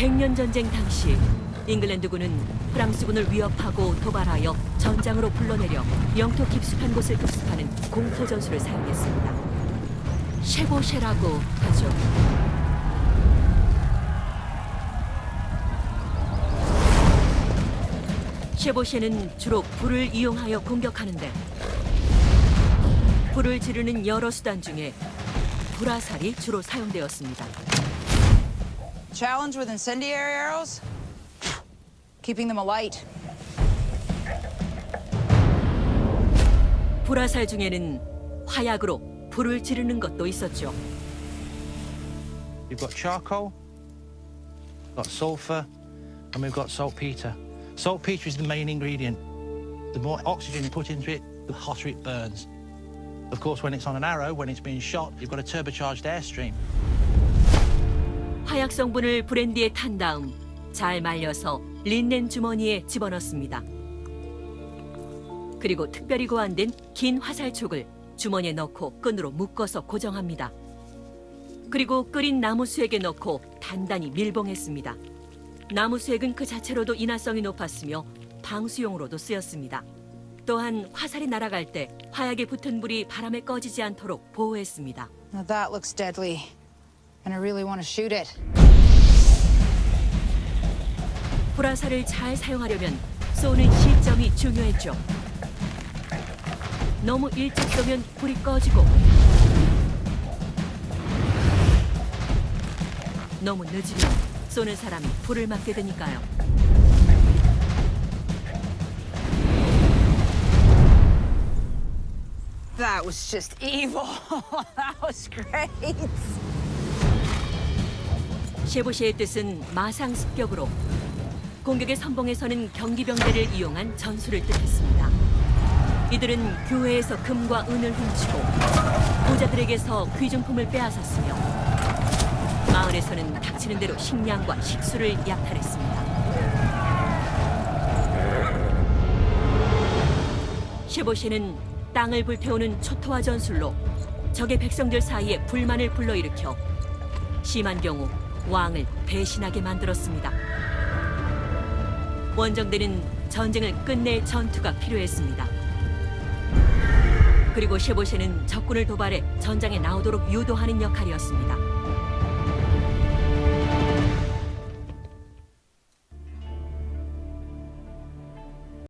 백년 전쟁 당시 잉글랜드군은 프랑스군을 위협하고 도발하여 전장으로 불러내려 영토 깊숙한 곳을 급습하는 공포 전술을 사용했습니다. 쉐보쉐라고 하죠. 쉐보쉐는 주로 불을 이용하여 공격하는데 불을 지르는 여러 수단 중에 불화살이 주로 사용되었습니다. Challenge with incendiary arrows? Keeping them alight. 불화살 중에는 화약으로 불을 지르는 것도 있었죠. We've got charcoal, got sulfur, and we've got saltpeter. Saltpeter is the main ingredient. The more oxygen you put into it, the hotter it burns. Of course, when it's on an arrow, when it's being shot, you've got a turbocharged airstream. 화약 성분을 브랜디에 탄 다음 잘 말려서 린넨 주머니에 집어넣습니다. 그리고 특별히 고안된 긴 화살촉을 주머니에 넣고 끈으로 묶어서 고정합니다. 그리고 끓인 나무 수액에 넣고 단단히 밀봉했습니다. 나무 수액은 그 자체로도 인화성이 높았으며 방수용으로도 쓰였습니다. 또한 화살이 날아갈 때 화약에 붙은 불이 바람에 꺼지지 않도록 보호했습니다. Now that looks deadly. And I really want to shoot it. 불화살을 잘 사용하려면 쏘는 시점이 중요했죠. 너무 일찍 쏘면 불이 꺼지고 너무 늦으면 쏘는 사람이 불을 맞게 되니까요. That was just evil. that was great. 쉐보시의 뜻은 마상 습격으로 공격의 선봉에서는 경기병대를 이용한 전술을 뜻했습니다. 이들은 교회에서 금과 은을 훔치고 부자들에게서 귀중품을 빼앗았으며 마을에서는 닥치는 대로 식량과 식수를 약탈했습니다. 쉐보시는 땅을 불태우는 초토화 전술로 적의 백성들 사이에 불만을 불러일으켜 심한 경우 왕을 배신하게 만들었습니다. 원정대는 전쟁을 끝낼 전투가 필요했습니다. 그리고 쉐보쉐는 적군을 도발해 전장에 나오도록 유도하는 역할이었습니다.